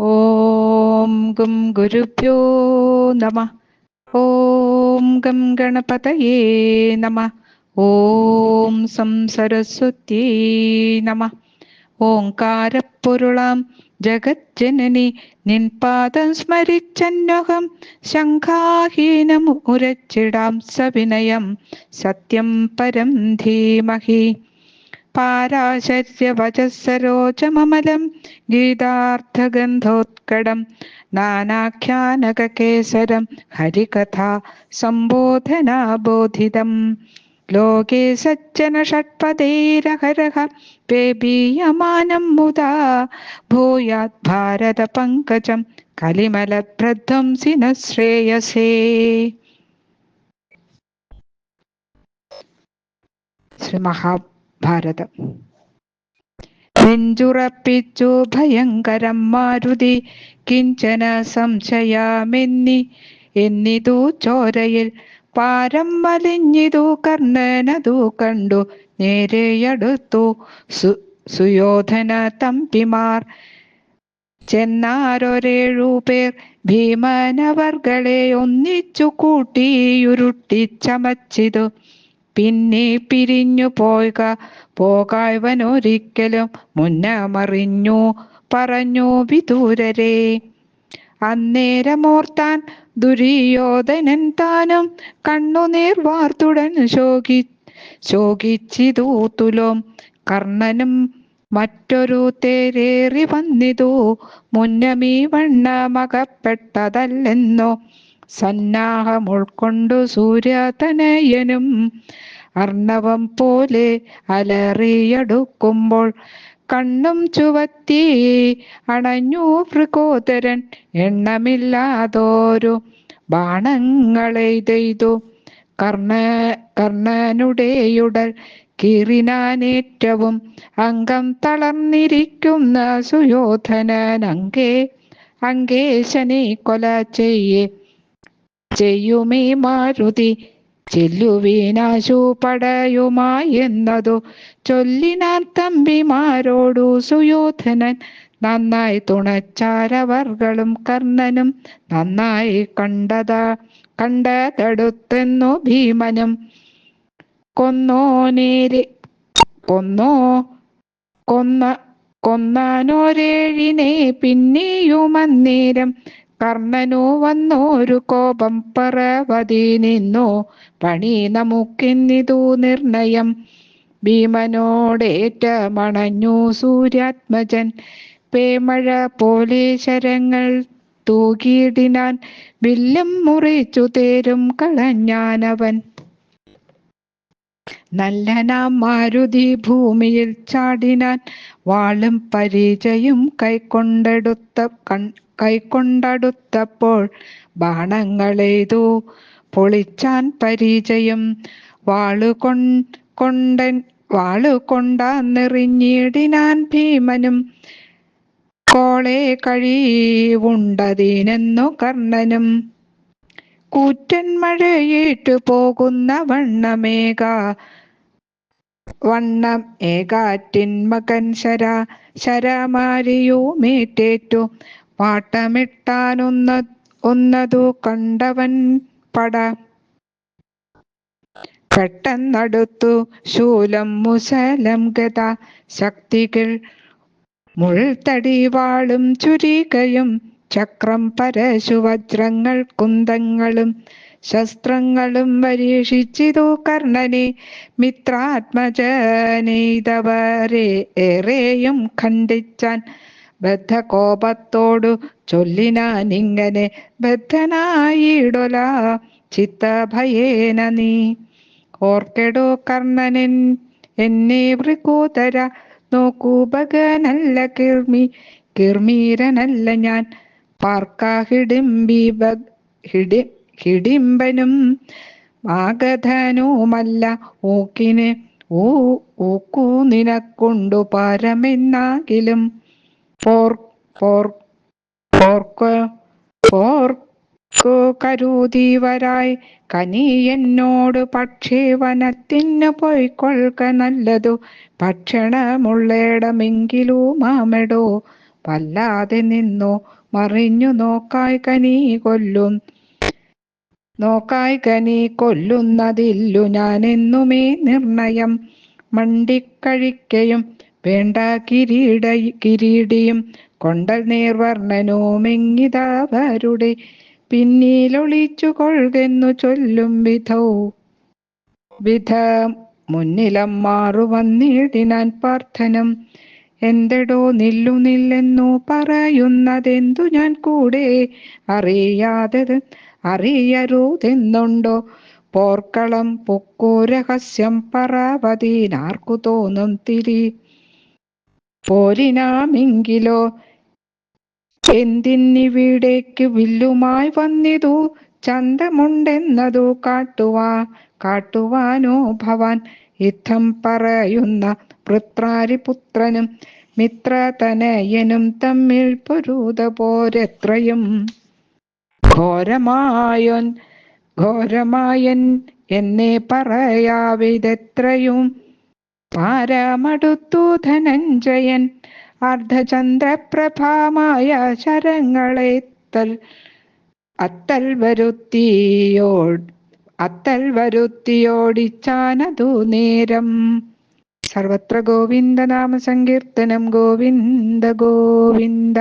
ഓം gum ഗുരുഭ്യോ നമ. ഓം gum ഗണപതയേ നമ. ഓം സം സരസ്വത്യേ നമ. ഓങ്കാരപ്പൊരുളാം ജഗജ്ജനനി നിൻ പാദം ശംഖാഹീനം ഉരച്ചിടാം സവിനയം സത്യം പരം ധീമഹി. पाराशर्यवचःसरोजममलं गीतार्थगन्धोत्कडं नानाख्यानककेसरं, हरिकथा सम्बोधनाबोधितम् लोके सज्जनषट्पदैरहरः पेबीयमानं मुदा भूयात् भारतपङ्कजं कलिमलप्रध्वंसि न श्रेयसे श्री महा മഹാഭാരതം നെഞ്ചുറപ്പിച്ചു ഭയങ്കരം മാരുതി കിഞ്ചന സംശയാമെന്നി എന്നിതു ചോരയിൽ പാരം മലിഞ്ഞിതു കർണനതു കണ്ടു നേരെയടുത്തു സു സുയോധന തമ്പിമാർ. ചെന്നാരൊരേഴു പേർ ഭീമനവർകളെ ഒന്നിച്ചു കൂട്ടിയുരുട്ടിച്ചമച്ചിതു പിന്നെ പിരിഞ്ഞു പോക പോകായവനൊരിക്കലും മുന്നമറിഞ്ഞു. പറഞ്ഞു വിദൂരരെ അന്നേരമോർത്താൻ ദുര്യോധനൻ താനും കണ്ണുനീർ വാർത്തുടൻ ശോകി ശോകിച്ചിതു തുലോം. കർണനും മറ്റൊരു തേരേറി വന്നിതു. മുന്നമീ വണ്ണമകപ്പെട്ടതല്ലെന്നോ സന്നാഹം ഉൾക്കൊണ്ടു സൂര്യതനയനും അർണവം പോലെ അലറിയടുക്കുമ്പോൾ കണ്ണും ചുവത്തി അണഞ്ഞു ഭൃഗോദരൻ എണ്ണമില്ലാതോരു ബാണങ്ങളെയ്തെയ്തു കർണ കർണനുടെയുടൽ കീറിനാനേറ്റവും അംഗം തളർന്നിരിക്കുന്ന സുയോധനൻ അങ്കേ അങ്കേശനെ കൊല ചെയ്യേ. ചെയ്യുമേ മാരുതി. ചെല്ലുവീനാശു പടയുമായെന്നതു ചൊല്ലിനാൻ തമ്പിമാരോടു സുയോധനൻ. നന്നായി തുണച്ചാരവർകളും കർണനും നന്നായി കണ്ടതാ കണ്ടതെടുത്തെന്നു ഭീമനും. കൊന്നോ നേരെ കൊന്നോ കൊന്ന കൊന്നാനോരേഴിനെ പിന്നെയും അന്നേരം കർണനു വന്നോരു കോപം പറവതി നിന്നു. പണി നമുക്കിന്നിതു നിർണയം. ഭീമനോടേറ്റ മണഞ്ഞു സൂര്യാത്മജൻ. പേമഴ പോലെ ശരങ്ങൾ തൂകിയിടിനാൻ വില്ലും മുറിച്ചു തേരും കളഞ്ഞാനവൻ. നല്ലനാം മാരുതി ഭൂമിയിൽ ചാടിനാൻ വാളും പരിചയും കൈക്കൊണ്ടെടുത്ത കൺ കൈക്കൊണ്ടടുത്തപ്പോൾ ബാണങ്ങളെയ്തു. പൊളിച്ചാൻ പരിചയം. വാളുകൊൺ കൊണ്ടൻ വാളുകൊണ്ടെറിഞ്ഞിടിനാൻ ഭീമനും. കോളെ കഴിവുണ്ടതിനെന്നു കർണനും. കൂറ്റൻ മഴയേറ്റു പോകുന്ന വണ്ണമേക. വണ്ണം ഏകാറ്റിൻ മകൻ ശര ശരമാരിയുമേറ്റേറ്റു പാട്ടമിട്ടാനൊന്ന ഒന്നതു കണ്ടവൻ പട. പെട്ടെന്നടുത്തു ശൂലം മുശലം ഗത ശക്തികൾ മുൾത്തടി വാളും ചുരികയും ചക്രം പരശുവജ്രങ്ങൾ കുന്തങ്ങളും ശസ്ത്രങ്ങളും പരീക്ഷിച്ചിതു കർണനെ. മിത്രാത്മജനെയ്തവരെ ഏറെയും ഖണ്ഡിച്ചാൻ ബദ്ധകോപത്തോടു ചൊല്ലിനാനിങ്ങനെ ബദ്ധനായിടൊല ചിത്തഭയേന നീ. ഓർക്കെടോ കർണനൻ എന്നെ വൃകൂതര നോക്കൂ ഭഗനല്ല കിർമി കിർമീരനല്ല ഞാൻ. പാർക്കാഹിഡിംബി ഹിഡി ഹിഡിംബനും ആഗധനുമല്ല ഊക്കിന് ഊ ഊക്കു നിനക്കൊണ്ടു പാരമെന്നാകിലും. പോർ പോർ പോർക്ക് പോർക്കു കരുതീവരായി. കനി എന്നോട് പക്ഷേ വനത്തിന് പോയിക്കൊള്ളുക നല്ലതു. ഭക്ഷണമുള്ളേടമെങ്കിലു മാമെടോ വല്ലാതെ നിന്നു മറിഞ്ഞു നോക്കായി കനി കൊല്ലും. നോക്കായി കനി കൊല്ലുന്നതില്ലു ഞാനെന്നുമേ നിർണയം മണ്ടിക്കഴിക്കയും വേണ്ട കിരീട കിരീടിയും കൊണ്ടൽ നേർവർണനോമെങ്ങിതവരുടെ പിന്നിലൊളിച്ചു കൊഴുകെന്നു ചൊല്ലും വിധോ. വിധ മുന്നിലം മാറു വന്നിടിനാൻ പ്രാർത്ഥനം എന്തെടോ നില്ലു നില്ലെന്നു പറയുന്നതെന്തു ഞാൻ കൂടെ? അറിയാതത് അറിയരുതെന്നുണ്ടോ? പോർക്കളം പൊക്കോ രഹസ്യം പറവതീനാർക്കു തോന്നും തിരി. പോരിനാമെങ്കിലോ? എന്തിന്നിവിടേക്ക് വില്ലുമായി വന്നിതു? ചന്തമുണ്ടെന്നതു കാട്ടുവാ കാട്ടുവാനോ ഭവാൻ? യുദ്ധം പറയുന്ന വൃത്രാരിപുത്രനും മിത്രതനയനും തമ്മിൽ പൊരുത പോരെത്രയും? ഘോരമായൻ ഘോരമായൻ എന്നെ പറയാവിതെത്രയും? പാരമടുത്തു ധനഞ്ജയൻ. അർദ്ധചന്ദ്രപ്രഭാമായ ശരങ്ങളെത്തൽ അത്തൽ വരുത്തിയോ അത്തൽ വരുത്തിയോടിച്ചാനതു നേരം. സർവത്ര ഗോവിന്ദ നാമ സങ്കീർത്തനം ഗോവിന്ദ ഗോവിന്ദ.